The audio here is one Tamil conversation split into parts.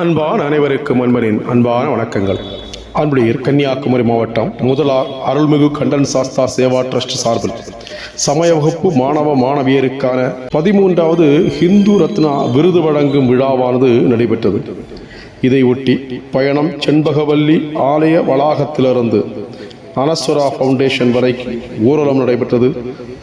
அன்பான அனைவருக்கும் அன்பனின் அன்பான வணக்கங்கள். அன்புடைய கன்னியாகுமரி மாவட்டம் முதலார் அருள்மிகு கண்டன் சாஸ்தா சேவா ட்ரஸ்ட் சார்பில் சமய வகுப்பு மாணவ மாணவியருக்கான பதிமூன்றாவது ஹிந்து ரத்னா விருது வழங்கும் விழாவானது நடைபெற்றது. இதையொட்டி பயணம் செண்பகவல்லி ஆலய வளாகத்திலிருந்து அனஸ்வரா ஃபவுண்டேஷன் வரை ஊர்வலம் நடைபெற்றது.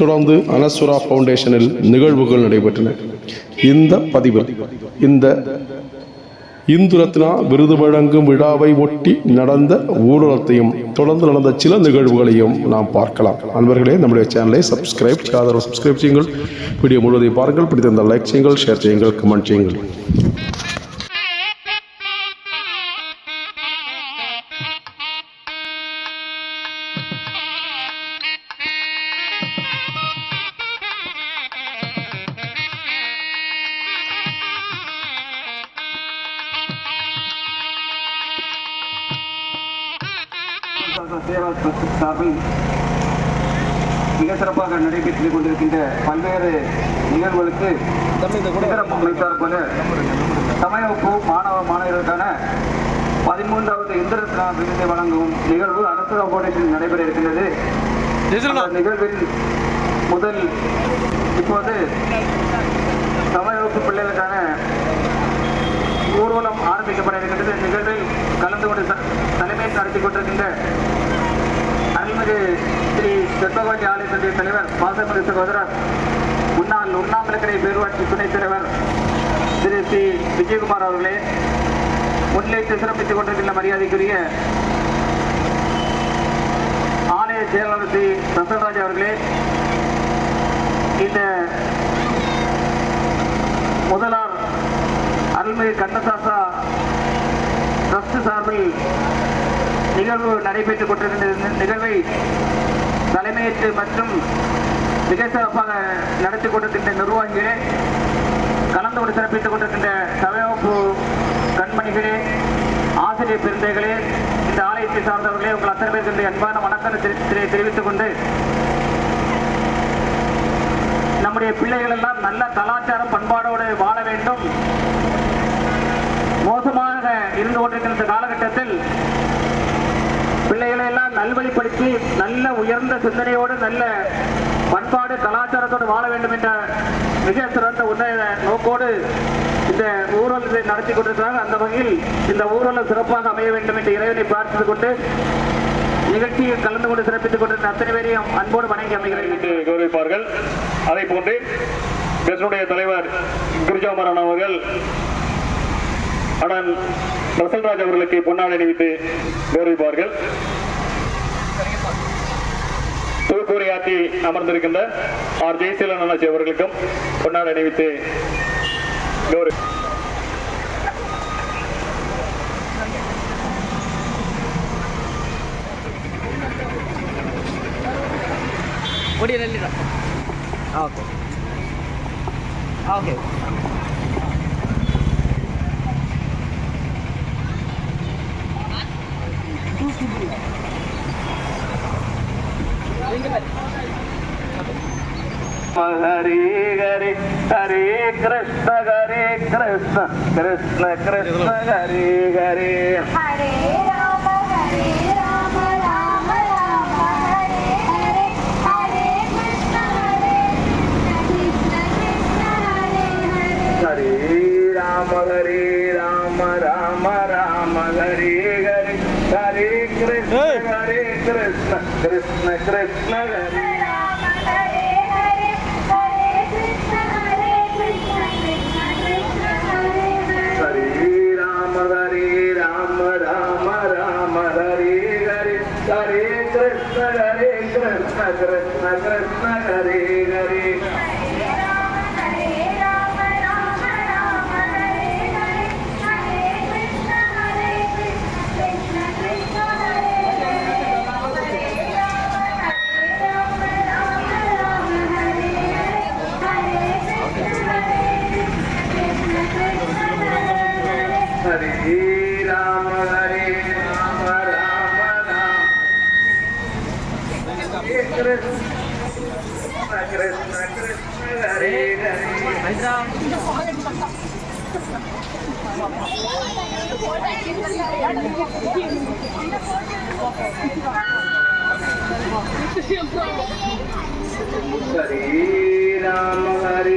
தொடர்ந்து அனஸ்வரா ஃபவுண்டேஷனில் நிகழ்வுகள் நடைபெற்றன. இந்த பதிவு இந்த இந்து ரத்னா விருது வழங்கும் விழாவை ஒட்டி நடந்த ஊடகத்தையும் தொடர்ந்து நடந்த சில நிகழ்வுகளையும் நாம் பார்க்கலாம். அன்பர்களே நம்முடைய சேனலை சப்ஸ்கிரைப் செய்யாதவர் சப்ஸ்கிரைப் செய்யுங்கள். வீடியோ முழுவதையும் பாருங்கள். பிடித்திருந்தால் லைக் செய்யுங்கள் ஷேர் செய்யுங்கள் கமெண்ட் செய்யுங்கள். ட்ரஸ்ட் சார்பில் மிக சிறப்பாக நடைபெற்றுக் கொண்டிருக்கின்ற பல்வேறு நிகழ்வுகளுக்கு சிறப்பு அமைத்தார் போல மாணவ மாணவர்களுக்கான பதிமூன்றாவது இந்திரத்னா விருதை வழங்கும் நிகழ்வு அனுசுரா ஃபவுண்டேஷனில் நடைபெற இருக்கின்றது. நிகழ்வில் முதல் இப்போது சமயவகுப்பு பிள்ளைகளுக்கான ஊர்வலம் ஆரம்பிக்கப்பட இருக்கின்றது இந்நிகழ்வில் கலந்து கொண்டு தலைமை நடத்தி கொண்டிருக்கின்ற அருள்மிகு ஸ்ரீ செப்பகோட்டி ஆலயத்தினுடைய தலைவர் பாசமதி சகோதரர் முன்னாள் உண்ணாமலக்கரை பேரூராட்சி துணைத் தலைவர் திரு சி. விஜயகுமார் அவர்களே முன்னிலைத்து சிறப்பித்துக் கொண்டிருக்கின்ற மரியாதைக்குரிய ஆலய செயலாளர் ஸ்ரீ பிரசவராஜ் அவர்களே இந்த முதலார் அருள்மிகு கண்ணசாசா அரசு சார்பில் நிகழ்வு நடைபெற்றுக் கொண்டிருந்த நிகழ்வை தலைமையேற்று மற்றும் மிக சிறப்பாக நடத்தி கொண்டிருக்கின்ற நிர்வாகிகளே கலந்து கொண்டு சிறப்பித்துக் கொண்டிருக்கின்ற சமயப்பு கண்மணிகளே ஆசிரியர் பெருந்தைகளே இந்த ஆலயத்தை சார்ந்தவர்களே உங்கள் அத்தனை பேருக்கு அன்பான வணக்கத்தை தெரிவித்துக் கொண்டு நம்முடைய பிள்ளைகள் எல்லாம் நல்ல கலாச்சார பண்பாடோடு வாழ வேண்டும். மோசமாக இருந்து கொண்டிருக்கின்ற காலகட்டத்தில் பிள்ளைகளை எல்லாம் நல்வழிப்படுத்தி நல்ல உயர்ந்த சிந்தனையோடு நல்ல பண்பாடு கலாச்சாரத்தோடு வாழ வேண்டும் என்ற மிக சிறந்த உன்னத நோக்கோடு இந்த ஊர்வலத்தை நடத்தி கொண்டிருக்கிறார் அந்த வகையில் இந்த ஊர்வலம் சிறப்பாக அமைய வேண்டும் என்று இறைவனை பிரார்த்தித்துக் கொண்டு நிகழ்ச்சியில் கலந்து கொண்டு சிறப்பித்துக் கொண்டிருந்த அத்தனை பேரையும் அன்போடு வணங்கி அமைகிறேன். என்று கௌரவிப்பார்கள் அதை போன்று பெசனுடைய தலைவர் குருஜாமரன் அவர்கள் ஆனால் ரசல்ராஜ் அவர்களுக்கு பொன்னாடை அணிவித்து கௌரவிப்பார்கள். தூக்கூரையாற்றி அமர்ந்திருக்கின்ற ஆர் ஜெயசீலன் அண்ணாச்சி அவர்களுக்கும் பொன்னாடை அணிவித்து கௌரவி ஓடி ஓகே. ஓகே. హరి హరి కృష్ణ గరి కృష్ణ కృష్ణ కృష్ణ గరి హరే. హరే రామ హరే రామ రామ రామ హరే హరే హరే కృష్ణ హరే కృష్ణ కృష్ణ కృష్ణ హరే. कृष्ण कृष्ण हरे हरे हरे राम हरे